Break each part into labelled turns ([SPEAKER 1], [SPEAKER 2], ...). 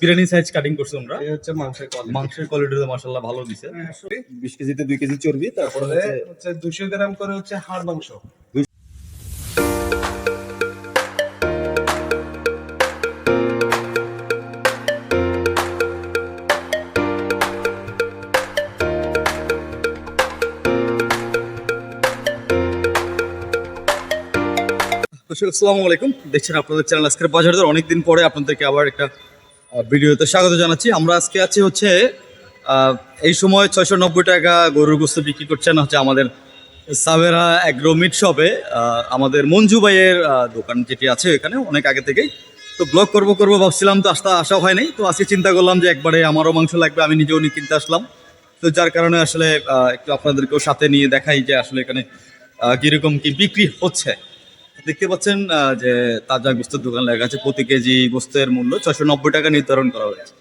[SPEAKER 1] Biryani size cutting করছে আমরা
[SPEAKER 2] এই হচ্ছে মাংসের কোয়ালিটি
[SPEAKER 1] মাংসের কোয়ালিটি মাশাআল্লাহ ভালো দিছে। বিশ কেজিতে দুই কেজি চর্বি তারপরে হচ্ছে
[SPEAKER 2] হচ্ছে দুশো গ্রাম করে হচ্ছে হাড় মাংস।
[SPEAKER 1] দর্শক আসসালামু আলাইকুম। দেখছেন আপনাদের চ্যানেল আজকের বাজার দর অনেকদিন পরে আপনাদেরকে আবার একটা ভিডিওতে স্বাগত জানাচ্ছি। আমরা আজকে আছি হচ্ছে এই সময় ছয়শো নব্বই টাকা গরুর গোস্ত বিক্রি করছেন হচ্ছে আমাদের সাবেরা অ্যাগ্রো মিট শপে। আমাদের মঞ্জু ভাইয়ের দোকান যেটি আছে এখানে, অনেক আগে থেকেই। তো ব্লগ করব করব ভাবছিলাম, তো আসতে আসা হয় নাই তো আজকে চিন্তা করলাম যে একবারে আমারও মাংস লাগবে, আমি নিজেও নিয়ে কিনতে আসলাম। তো যার কারণে আসলে একটু আপনাদেরকেও সাথে নিয়ে দেখাই যে আসলে এখানে কীরকম কি বিক্রি হচ্ছে। দেখতে পাচ্ছেন যে তাজা গোস্তের দোকান লেখা আছে প্রতি কেজি গোস্তের মূল্য ছয়শো নব্বই টাকা নির্ধারণ করা হয়েছে।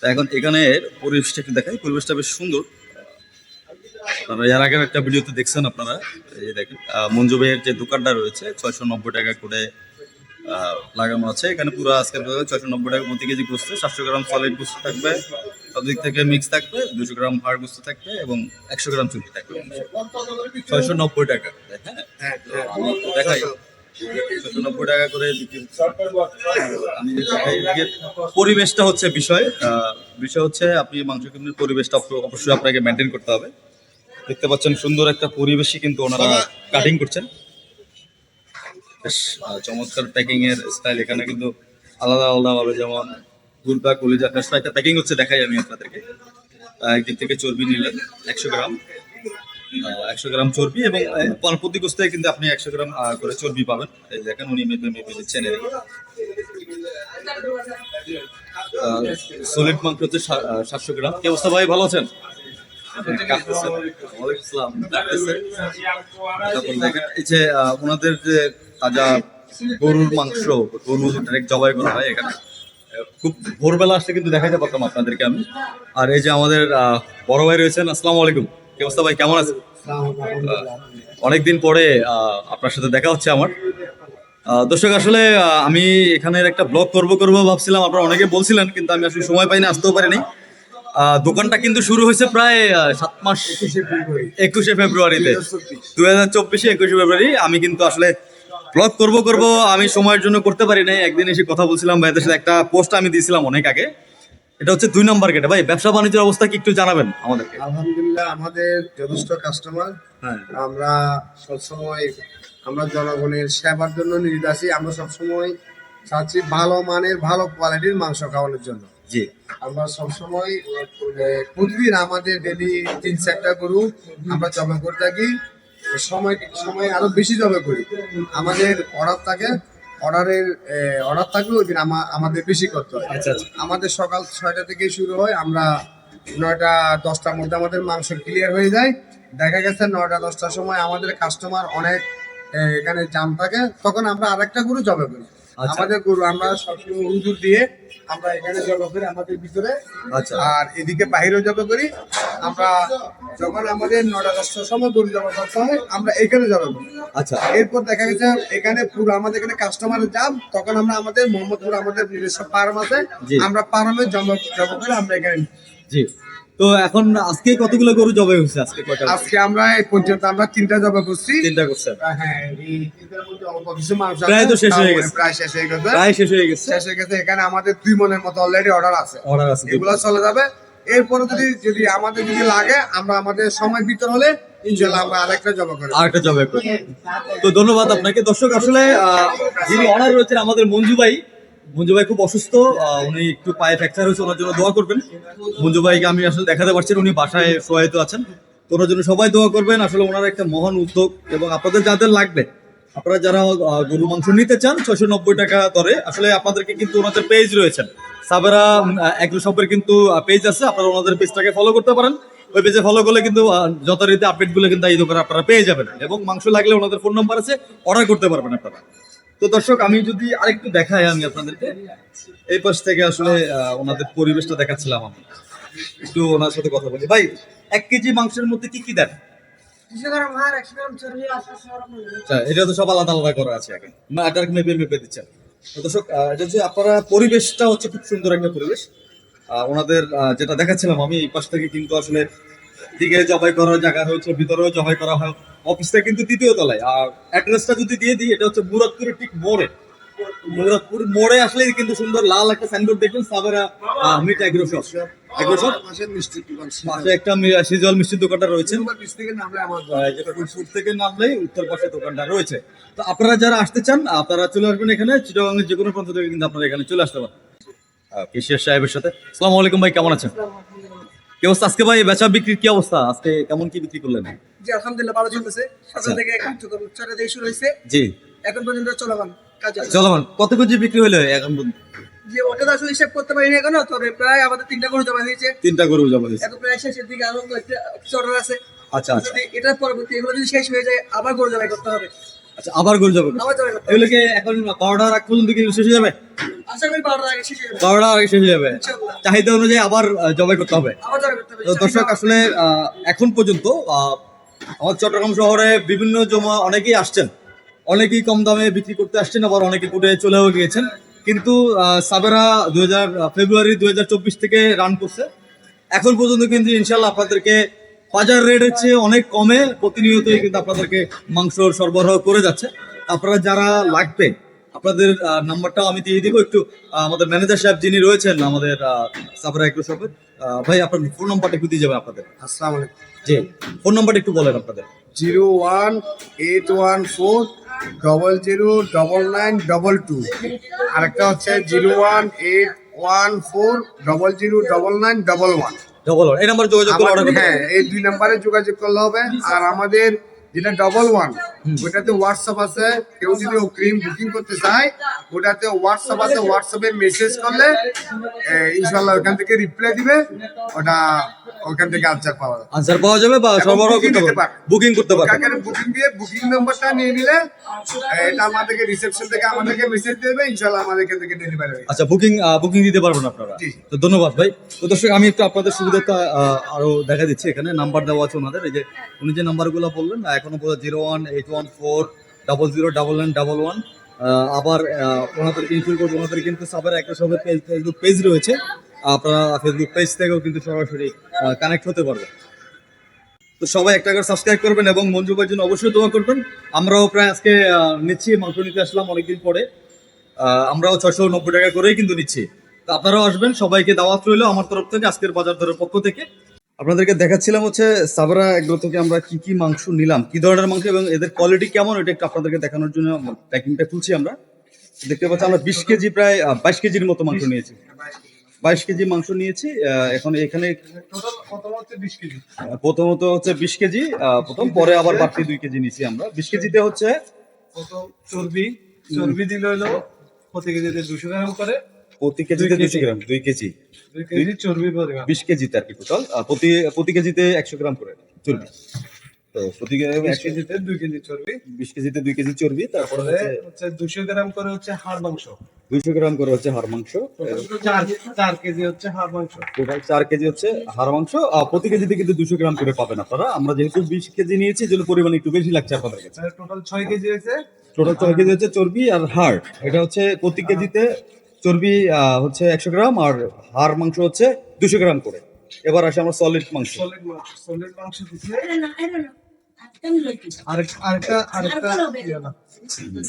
[SPEAKER 1] তো এখন এখানে পরিবেশটা একটু দেখাই পরিবেশটা বেশ সুন্দর। আপনারা এর আগের একটা ভিডিওতে দেখছেন আপনারা এই দেখেন মঞ্জু ভাইয়ের যে দোকানটা রয়েছে ছয়শো নব্বই টাকা করে লাগানো আছে। এখানে পুরো আজকের ছয়শো নব্বই টাকা প্রতি কেজি গোস্ত সাতশো গ্রাম সলিড গোস্ত থাকবে সব দিক থেকে মিক্স থাকবে দুশো গ্রাম হাড় গোস্ত থাকবে এবং একশো গ্রাম চুটি থাকবে। ছয়শো নব্বই টাকা হ্যাঁ? আমি দেখাই। টাকা করে আমি পরিবেশটা হচ্ছে বিষয় বিষয় হচ্ছে আপনি মাংস কিনলে পরিবেশটা অবশ্যই আপনাকে মেনটেন করতে হবে। দেখতে পাচ্ছেন সুন্দর একটা পরিবেশই কিন্তু ওনারা কাটিং করছেন। বেশ চমৎকার প্যাকিং এর স্টাইল এখানে কিন্তু আলাদা আলাদা ভাবে যেমন গুলবা কলিজা একটা প্যাকিং হচ্ছে দেখাই আমি আপনাদেরকে। একদিক থেকে চর্বি নিলেন একশো গ্রাম। একশো গ্রাম চর্বি এবং প্রতি গোস্তায় কিন্তু আপনি একশো গ্রাম করে চর্বি পাবেন। এই দেখেন উনি মেপে মেপে দিচ্ছেন সলিড মাংস হচ্ছে সাতশো গ্রাম। কি অবস্থা ভাই ভালো আছেন? এই যে ওনাদের যে তাজা গরুর মাংস গরু ডাইরেক্ট জবাই করা হয় এখানে খুব ভোরবেলা আসলে কিন্তু দেখাতে পারতাম আপনাদেরকে আমি। আর এই যে আমাদের আহ, বড় ভাই রয়েছেন আসসালামু আলাইকুম। কি অবস্থা ভাই কেমন আছেন? অনেকদিন পরে আপনার সাথে দেখা হচ্ছে আমার। দর্শক, আসলে আমি এখানের একটা ব্লগ করব করব ভাবছিলাম, আপনারা অনেকে বলছিলেন, কিন্তু আমি আসলে সময় পাইনি, আসতেও পারিনি। দোকানটা কিন্তু শুরু হয়েছে প্রায় সাত মাস একুশে ফেব্রুয়ারিতে। দু হাজার চব্বিশে একুশে ফেব্রুয়ারি, আমি কিন্তু আসলে ব্লগ করব করব, আমি সময়ের জন্য করতে পারি নাই। একদিন এসে কথা বলছিলাম, ভাইদের সাথে একটা পোস্ট আমি দিয়েছিলাম অনেক আগে। এটা হচ্ছে দুই নম্বর গেটে ভাই ব্যবসা বাণিজ্যের অবস্থা কি একটু জানাবেন আমাদেরকে?
[SPEAKER 2] আলহামদুলিল্লাহ আমাদের যথেষ্ট কাস্টমার
[SPEAKER 1] হ্যাঁ।
[SPEAKER 2] আমরা সবসময় আমরা জনগণের সেবার জন্য নিয়োজিত আছি। আমরা সবসময় চাচ্ছি ভালো মানের ভালো কোয়ালিটির মাংস খাওয়ানোর জন্য।
[SPEAKER 1] জি।
[SPEAKER 2] আমরা সবসময় প্রতিদিন আমাদের ডেলি তিন চারটা গরু আমরা জমা করে থাকি। সময় সময় আরও বেশি জমা করি। আমাদের অর্ডার থাকে অর্ডারের অর্ডার থাকলে ওই দিন আমাদের বেশি করতে হয়।
[SPEAKER 1] আচ্ছা আচ্ছা।
[SPEAKER 2] আমাদের সকাল ছয়টা থেকে শুরু হয় আমরা নয়টা দশটার মধ্যে আমাদের মাংস ক্লিয়ার হয়ে যায়। দেখা গেছে নয়টা দশটার সময় আমাদের কাস্টমার অনেক এখানে জাম থাকে তখন আমরা আরেকটা গরু জবে করি। আমাদের গরু আমরা সবসময় হুজুর দিয়ে আমরা এখানে জবে করি আমাদের ভিতরে
[SPEAKER 1] আচ্ছা।
[SPEAKER 2] আর এদিকে বাইরেও জবে করি। আমরা যখন আমাদের নটা দশটার সময় গরু জমা করতে হয় আমরা এখানে জবে করি।
[SPEAKER 1] আচ্ছা।
[SPEAKER 2] এরপর দেখা গেছে এখানে পুরো আমাদের এখানে কাস্টমারের জাম তখন আমরা আমাদের মোহাম্মদপুর আমাদের নিজস্ব ফার্ম আছে। আমরা ফার্মে জমা জমা করে আমরা এখানে
[SPEAKER 1] জি। তো এখন আজকে কতগুলো গরু জবাই হয়েছে আজকে কয়টা
[SPEAKER 2] আজকে আমরা এই পর্যন্ত আমরা তিনটা জমা করছি।
[SPEAKER 1] করছেন।
[SPEAKER 2] হ্যাঁ।
[SPEAKER 1] প্রায় তো শেষ হয়ে গেছে।
[SPEAKER 2] প্রায় শেষ হয়ে গেছে।
[SPEAKER 1] প্রায় শেষ হয়ে গেছে।
[SPEAKER 2] শেষ হয়ে গেছে। এখানে আমাদের দুই মনের মতো অলরেডি অর্ডার আছে।
[SPEAKER 1] অর্ডার আছে
[SPEAKER 2] এগুলো চলে যাবে। এরপরে যদি যদি আমাদের যদি লাগে আমরা আমাদের সময় ভিতর হলে আমরা আরেকটা জমা করে।
[SPEAKER 1] আরেকটা জবাই তো ধন্যবাদ আপনাকে। দর্শক আসলে যিনি অনার রয়েছেন আমাদের মঞ্জু ভাই মঞ্জু ভাই খুব অসুস্থ উনি একটু পায়ে ফ্র্যাকচার হয়েছে, ওনার জন্য দোয়া করবেন। মঞ্জু ভাইকে আমি আসলে দেখাতে পারছি উনি বাসায় সহায়িত আছেন। তো ওনার জন্য সবাই দোয়া করবেন, আসলে ওনার একটা মহান উদ্যোগ এবং আপনাদের যাদের লাগবে, আপনারা যারা গরু মাংস নিতে চান ছয়শো নব্বই টাকা দরে, আসলে আপনাদেরকে কিন্তু ওনাদের পেজ রয়েছেন। সাবেরা এগ্রো শপের কিন্তু পেজ আছে, আপনারা ওনাদের পেজটাকে ফলো করতে পারেন। ওই পেজে ফলো করলে কিন্তু যথারীতি আপডেটগুলো কিন্তু এই দোকানে আপনারা পেয়ে যাবেন। এবং মাংস লাগলে ওনাদের ফোন নাম্বার আছে অর্ডার করতে পারবেন আপনারা। তো দর্শক আমি যদি আরেকটু দেখাই আমি আপনাদেরকে। এই পাশ থেকে আসলে ওনাদের পরিবেশটা দেখাচ্ছিলাম আমি। একটু ওনার সাথে কথা বলি। ভাই এক কেজি মাংসের মধ্যে কি কি দেন? আচ্ছা এটা তো সব আলাদা আলাদা করা আছে আগে। না এটা মেপে মেপে দিচ্ছেন। দর্শক এটা হচ্ছে আপনারা পরিবেশটা হচ্ছে খুব সুন্দর একটা পরিবেশ। ওনাদের যেটা দেখাচ্ছিলাম আমি এই পাশ থেকে কিন্তু আসলে দিকে জবাই করার জায়গা হচ্ছে ভিতরেও জবাই করা হয়। অফিসটা কিন্তু তৃতীয় তলায়। আর অ্যাড্রেসটা যদি দিয়ে দিই এটা হচ্ছে মুরাদপুরের ঠিক মোড়ে। মুরাদপুর মোড়ে আসলেই কিন্তু সুন্দর লাল একটা সাইনবোর্ড দেখবেন Sabera meat agro shop agro shop পাশে একটা মি- সিজল মিষ্টির দোকানটা রয়েছে।
[SPEAKER 2] পিছ থেকে
[SPEAKER 1] নামলেই উত্তর পাশে দোকানটা রয়েছে। তো আপনারা যারা আসতে চান আপনারা চলে আসবেন এখানে। চিটাগাঙ্গের যে কোনো প্রান্ত থেকে কিন্তু আপনারা এখানে চলে আসতে পারেন। কেশিয়ার সাহেবের সাথে। আসসালামু আলাইকুম ভাই কেমন আছেন? কি অবস্থা? আজকে ভাই বেচা বিক্রির কি অবস্থা? আজকে কেমন কি বিক্রি করলেন?
[SPEAKER 3] জি আলহামদুলিল্লাহ ভালো চলতেছে।
[SPEAKER 1] আচ্ছা।
[SPEAKER 3] সকাল থেকে কার্যক্রম ছয়টা থেকে শুরু হয়েছে।
[SPEAKER 1] জি।
[SPEAKER 3] এখন পর্যন্ত চলমান কাজ
[SPEAKER 1] চলমান। কত কেজি বিক্রি হলো এখন পর্যন্ত?
[SPEAKER 3] যে ওটা তো আসলে হিসাব করতে পারিনি এখনও তবে প্রায় আমাদের তিনটা গরু জমা হয়েছে।
[SPEAKER 1] তিনটা গরু জমা হয়েছে।
[SPEAKER 3] এখন প্রায় শেষের দিকে আরও কয়েকটা অর্ডার আছে।
[SPEAKER 1] আচ্ছা আচ্ছা।
[SPEAKER 3] এটার পরবর্তী এগুলো যদি শেষ হয়ে যায় আবার গরু জবাই করতে হবে।
[SPEAKER 1] আচ্ছা আবার গরু
[SPEAKER 3] হবে
[SPEAKER 1] এগুলোকে এখন পাউডার আগ পর্যন্ত কি শেষ হয়ে যাবে?
[SPEAKER 3] আশা বারোটার আগে শেষ হয়ে যাবে।
[SPEAKER 1] যাবে। চাহিদা অনুযায়ী আবার জবাই করতে হবে। তো দর্শক আসলে এখন পর্যন্ত আমাদের চট্টগ্রাম শহরে বিভিন্ন জমা অনেকেই আসছেন। অনেকেই কম দামে বিক্রি করতে আসছেন আবার অনেকে কুটে চলেও গিয়েছেন। কিন্তু সাবেরা দুই হাজার ফেব্রুয়ারি দুই হাজার চব্বিশ থেকে রান করছে। এখন পর্যন্ত কিন্তু ইনশাল্লাহ আপনাদেরকে বাজার রেটের চেয়ে অনেক কমে প্রতিনিয়তই কিন্তু আপনাদেরকে মাংস সরবরাহ করে যাচ্ছে। আপনারা যারা লাগবে আপনাদের নাম্বারটাও আমি দিয়ে দিব। একটু আমাদের ম্যানেজার সাহেব যিনি রয়েছেন আমাদের সাবরা এগ্রো শপের ভাই আপনার ফোন নাম্বারটা একটু দিয়ে যাবেন আপনাদের।
[SPEAKER 2] আসসালামু আলাইকুম।
[SPEAKER 1] জি ফোন নাম্বারটা একটু বলেন আপনাদের।
[SPEAKER 2] Zero one eight one four double zero double nine double two. আরেকটা হচ্ছে zero one eight one four double zero double nine double one.
[SPEAKER 1] Double এই নাম্বার যোগাযোগ করে অর্ডার করতে
[SPEAKER 2] হ্যাঁ এই দুই নাম্বারে যোগাযোগ করলে হবে। আর আমাদের যেটা ডবল ওয়ান ওটাতে হোয়াটসঅ্যাপ আছে। কেউ যদি ক্রিম বুকিং করতে চায় ওটাতে হোয়াটসঅ্যাপ আছে। হোয়াটসঅ্যাপে মেসেজ করলে ইনশাল্লাহ ওখান থেকে রিপ্লাই দিবে। ওটা ওখান থেকে আনসার পাওয়া যাবে।
[SPEAKER 1] আনসার পাওয়া যাবে বা সরবরাহ করতে পারবেন। বুকিং করতে পারবেন
[SPEAKER 2] কাকারে বুকিং দিয়ে বুকিং নাম্বারটা নিয়ে নিলে এটা আমাদেরকে রিসেপশন থেকে আমাদেরকে মেসেজ দেবে। ইনশাল্লাহ আমাদের এখান থেকে ডেলিভারি হবে
[SPEAKER 1] আচ্ছা বুকিং বুকিং দিতে পারবেন আপনারা। তো ধন্যবাদ ভাই। তো দর্শক আমি একটু আপনাদের সুবিধাটা আহ, আরও দেখা দিচ্ছি। এখানে নাম্বার দেওয়া আছে ওনাদের। এই যে উনি যে নাম্বারগুলো বললেন আহ, এখনও পর্যন্ত zero one eight one four double zero double nine double one আবার ওনাদের করব ওনাদের কিন্তু সাবার একটা সবের পেজ ফেসবুক পেজ রয়েছে। আপনারা ফেসবুক পেজ থেকেও কিন্তু সরাসরি কানেক্ট হতে পারবেন। তো সবাই একটা করে সাবস্ক্রাইব করবেন এবং মঞ্জু ভাইয়ের জন্য অবশ্যই দোয়া করবেন। আমরাও প্রায় আজকে নিচ্ছি মাংস নিতে আসলাম অনেকদিন পরে। আমরাও ছশো নব্বই টাকা করেই কিন্তু নিচ্ছি। আপনারাও আসবেন, সবাইকে দাওয়াত রইল আমার তরফ থেকে, আজকের বাজার দরের পক্ষ থেকে। আপনাদেরকে দেখাচ্ছিলাম হচ্ছে সাবরা এগুলো থেকে আমরা কি কি মাংস নিলাম, কি ধরনের মাংস এবং এদের কোয়ালিটি কেমন, এটা একটু আপনাদেরকে দেখানোর জন্য প্যাকিংটা খুলছি আমরা। দেখতে পাচ্ছি আমরা বিশ কেজি প্রায় বাইশ কেজির মতো মাংস নিয়েছি। বাইশ কেজি মাংস নিয়েছি এখন এখানে প্রথমত হচ্ছে বিশ কেজি প্রথম পরে আবার বাড়তি দুই কেজি নিয়েছি আমরা। বিশ কেজিতে হচ্ছে
[SPEAKER 4] চর্বি চর্বি দিলে হলো প্রতি কেজিতে দুশো গ্রাম করে।
[SPEAKER 1] প্রতি কেজিতে দুশো গ্রাম দুই কেজি।
[SPEAKER 4] দুই কেজি চর্বির পরিমাণ
[SPEAKER 1] বিশ কেজিতে আর কি টোটাল প্রতি প্রতি কেজিতে একশো গ্রাম করে চর্বি। তো প্রতি
[SPEAKER 4] কেজিতে দুই কেজি চর্বি।
[SPEAKER 1] বিশ কেজিতে দুই কেজি চর্বি তারপরে
[SPEAKER 4] হচ্ছে দুশো গ্রাম করে হচ্ছে হাড় মাংস।
[SPEAKER 1] দুইশো গ্রাম করে হচ্ছে হাড় মাংস।
[SPEAKER 4] চার কেজি হচ্ছে হাড় মাংস।
[SPEAKER 1] টোটাল চার কেজি হচ্ছে হাড় মাংস। প্রতি কেজিতে কিন্তু দুশো গ্রাম করে পাবেন আপনারা। আমরা যেহেতু বিশ কেজি নিয়েছি যেন পরিমাণ একটু বেশি লাগছে আপনাদের কাছে।
[SPEAKER 4] টোটাল ছয় কেজি হয়েছে।
[SPEAKER 1] টোটাল ছয় কেজি হচ্ছে চর্বি আর হাড়। এটা হচ্ছে প্রতি কেজিতে চর্বি হচ্ছে একশো গ্রাম আর হাড় মাংস হচ্ছে দুশো গ্রাম করে। এবার আসে আমরা সলিড মাংস।
[SPEAKER 4] সলিড সলিড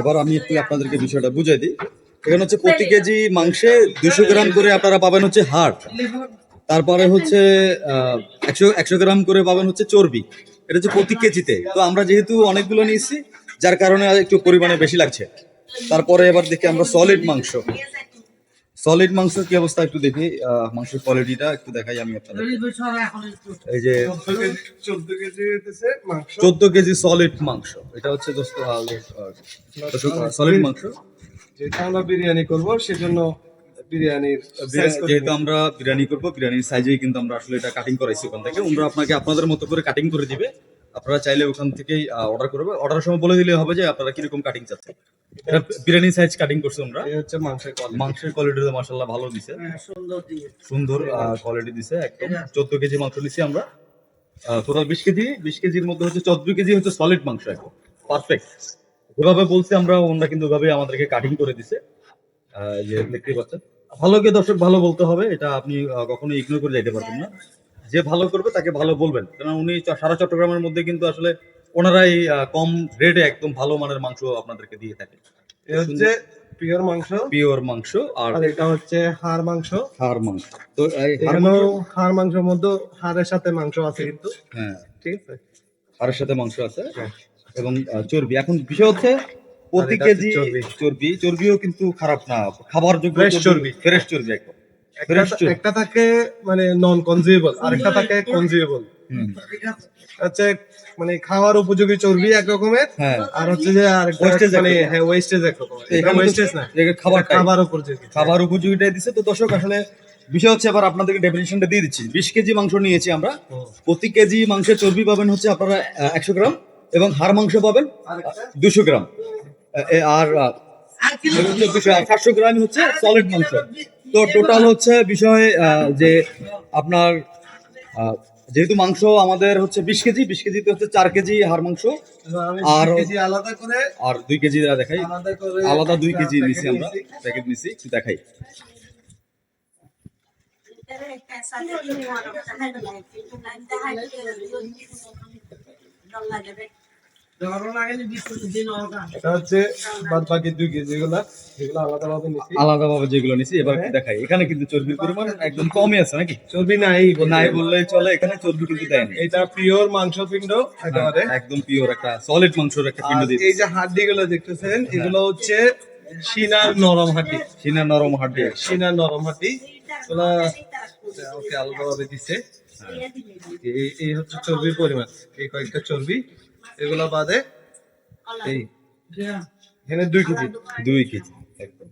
[SPEAKER 1] এবার আমি একটু আপনাদেরকে বিষয়টা বুঝাই দিই। এখানে হচ্ছে প্রতি কেজি মাংসে দুশো গ্রাম করে আপনারা পাবেন হচ্ছে হাড়। তারপরে হচ্ছে একশো একশো গ্রাম করে পাবেন হচ্ছে চর্বি। এটা হচ্ছে প্রতি কেজিতে। তো আমরা যেহেতু অনেকগুলো নিয়েছি যার কারণে আর একটু পরিমাণে বেশি লাগছে। তারপরে এবার দেখি আমরা সলিড মাংস। সলিড মাংস কি অবস্থা একটু দেখি আহ, মাংসের কোয়ালিটিটা একটু দেখাই আমি আপনাদের। এই যে
[SPEAKER 4] চোদ্দ কেজি
[SPEAKER 1] সলিড মাংস। এটা হচ্ছে দোস্ত সলিড মাংস।
[SPEAKER 4] যেটা আমরা বিরিয়ানি করব সেজন্য বিরিয়ানির
[SPEAKER 1] যেহেতু আমরা বিরিয়ানি করব বিরিয়ানির সাইজেই কিন্তু আমরা আসলে এটা কাটিং করাইছি ওখান থেকে। ওনারা আপনাকে আপনাদের মতো করে কাটিং করে দিবে। আপনারা চাইলে ওখান থেকেই অর্ডার করবে অর্ডারের সময় বলে দিলে হবে যে আপনারা কীরকম কাটিং চাচ্ছেন। এটা বিরিয়ানি সাইজ কাটিং করছে আমরা
[SPEAKER 4] এই হচ্ছে মাংসের কোয়ালিটি
[SPEAKER 1] মাংসের কোয়ালিটি মাসাল্লাহ ভালো দিছে। সুন্দর কোয়ালিটি দিছে একদম। চোদ্দ কেজি মাংস নিছি আমরা। টোটাল বিশ কেজি বিশ কেজির মধ্যে হচ্ছে চোদ্দ কেজি হচ্ছে সলিড মাংস এখন। পারফেক্ট যেভাবে বলছি আমরা ওনারা কিন্তু ওভাবে আমাদেরকে কাটিং করে দিছে। যে দেখতে পাচ্ছেন। ভালোকে দর্শক ভালো বলতে হবে এটা আপনি কখনো ইগনোর করে যাইতে পারবেন না। যে ভালো করবে তাকে ভালো বলবেন। কারণ উনি সারা চট্টগ্রামের মধ্যে কিন্তু আসলে ওনারাই কম রেটে একদম ভালো মানের মাংস আপনাদেরকে দিয়ে থাকে।
[SPEAKER 4] হচ্ছে পিওর মাংস।
[SPEAKER 1] পিওর মাংস আর
[SPEAKER 4] এটা হচ্ছে হাড় মাংস।
[SPEAKER 1] হাড় মাংস। তো এই হাড়
[SPEAKER 4] মাংসের মধ্যে হাড়ের সাথে মাংস আছে কিন্তু।
[SPEAKER 1] হ্যাঁ।
[SPEAKER 4] ঠিক আছে?
[SPEAKER 1] হাড়ের সাথে মাংস আছে। এবং চর্বি। এখন বিষয় হচ্ছে প্রতি কেজি
[SPEAKER 4] চর্বি।
[SPEAKER 1] চর্বি। চর্বিও কিন্তু খারাপ না। খাবার যোগ্য
[SPEAKER 4] চর্বি।
[SPEAKER 1] ফ্রেশ চর্বি একদম।
[SPEAKER 4] একটা থাকে মানে নন কনজিউয়েবল আর একটা থাকে কনজিউয়েবল
[SPEAKER 1] হুম।
[SPEAKER 4] হচ্ছে মানে খাওয়ার উপযোগী চর্বি এক রকমের
[SPEAKER 1] হ্যাঁ।
[SPEAKER 4] আর হচ্ছে যে আর মানে হ্যাঁ ওয়েস্টেজ এক রকমের ওয়েস্টেজ না।
[SPEAKER 1] খাবার
[SPEAKER 4] খাবার উপযোগী।
[SPEAKER 1] খাবার উপযোগীটাই দিছে। তো দর্শক আসলে বিষয় হচ্ছে আবার আপনাদেরকে ডেফিনেশনটা দিয়ে দিচ্ছি। বিশ কেজি মাংস নিয়েছি আমরা। প্রতি কেজি মাংসের চর্বি পাবেন হচ্ছে আপনারা একশো গ্রাম এবং হাড় মাংস পাবেন দুশো গ্রাম। আর সাতশো গ্রাম হচ্ছে সলিড মাংস। তো টোটাল হচ্ছে বিষয় আহ, যে আপনার আহ, যেহেতু মাংস আমাদের হচ্ছে বিশ কেজি বিশ কেজিতে হচ্ছে চার কেজি হাড় মাংস। আর-
[SPEAKER 4] আলাদা করে
[SPEAKER 1] আর দুই কেজি দেখাই।
[SPEAKER 4] আলাদা
[SPEAKER 1] দুই কেজি নিছি আমরা
[SPEAKER 4] নিছি।
[SPEAKER 1] প্যাকেট নিছি একটু দেখাই।
[SPEAKER 4] এটা হচ্ছে বাদ বাকি দুই কেজি এগুলা এগুলো আলাদা ভাবে নিছি।
[SPEAKER 1] আলাদাভাবে যেগুলো নিছি এবার দেখাই। এখানে কিন্তু চর্বির পরিমাণ একদম কমই আছে নাকি?
[SPEAKER 4] চর্বি নাই বলতে
[SPEAKER 1] নাই বললেই চলে এখানে চর্বি কিন্তু দেয়নি
[SPEAKER 4] এটা পিওর মাংস পিণ্ড একেবারে।
[SPEAKER 1] একদম পিওর একটা সলিড মাংসের একটা পিণ্ড
[SPEAKER 4] আর এই যে হাড্ডি গুলো দেখতেছেন এগুলো হচ্ছে সিনার নরম হাড্ডি।
[SPEAKER 1] নরম হাড্ডি।
[SPEAKER 4] সিনার নরম হাড্ডি। এগুলা ওকে আলাদা দিছে। এই এই হচ্ছে চর্বির পরিমাণ এই কয়েকটা চর্বি। এগুলো বাদে এই এখানে দুই কেজি
[SPEAKER 1] দুই কেজি একদম।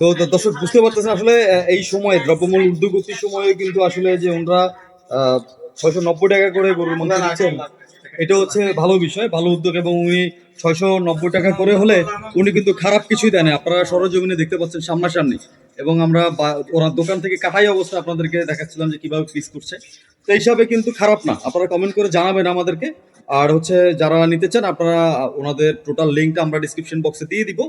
[SPEAKER 1] তো দর্শক বুঝতে পারতেছেন আসলে এই সময়ে দ্রব্যমূল্য ঊর্ধ্বগতির সময়ে কিন্তু আসলে যে ওনারা ছয়শো নব্বই টাকা করে গরুর মাংস দিচ্ছেন এটা হচ্ছে ভালো বিষয় ভালো উদ্যোগ এবং উনি ছয়শো নব্বই টাকা করে হলে উনি কিন্তু খারাপ কিছুই দেন না। আপনারা সরজমিনে দেখতে পাচ্ছেন সামনাসামনি। এবং আমরা ওনার দোকান থেকে কাটাই অবস্থা আপনাদেরকে দেখাচ্ছিলাম যে কীভাবে পিস করছে। তো এই হিসাবে কিন্তু খারাপ না। আপনারা কমেন্ট করে জানাবেন আমাদেরকে। আর হচ্ছে যারা নিতে চান, আপনারা ওনাদের টোটাল লিঙ্কটা আমরা ডিসক্রিপশন বক্সে দিয়ে দিব।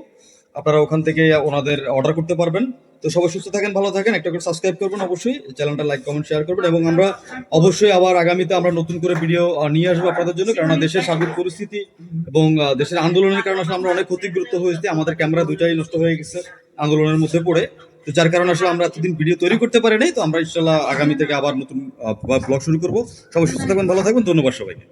[SPEAKER 1] আপনারা ওখান থেকে ওনাদের অর্ডার করতে পারবেন। তো সবাই সুস্থ থাকেন, ভালো থাকেন, একটা করে সাবস্ক্রাইব করবেন অবশ্যই চ্যানেলটা লাইক কমেন্ট শেয়ার করবেন এবং আমরা অবশ্যই আবার আগামীতে আমরা নতুন করে ভিডিও নিয়ে আসব আপনাদের জন্য। কেননা দেশের সার্বিক পরিস্থিতি এবং দেশের আন্দোলনের কারণে আসলে আমরা অনেক ক্ষতিগ্রস্ত হয়েছি। আমাদের ক্যামেরা দুটাই নষ্ট হয়ে গেছে আন্দোলনের মধ্যে পড়ে। তো যার কারণে আসলে আমরা এতদিন ভিডিও তৈরি করতে পারি নাই তো আমরা ইনশাল্লাহ আগামী থেকে আবার নতুন ব্লগ শুরু করব। সবাই সুস্থ থাকবেন, ভালো থাকবেন। ধন্যবাদ সবাইকে।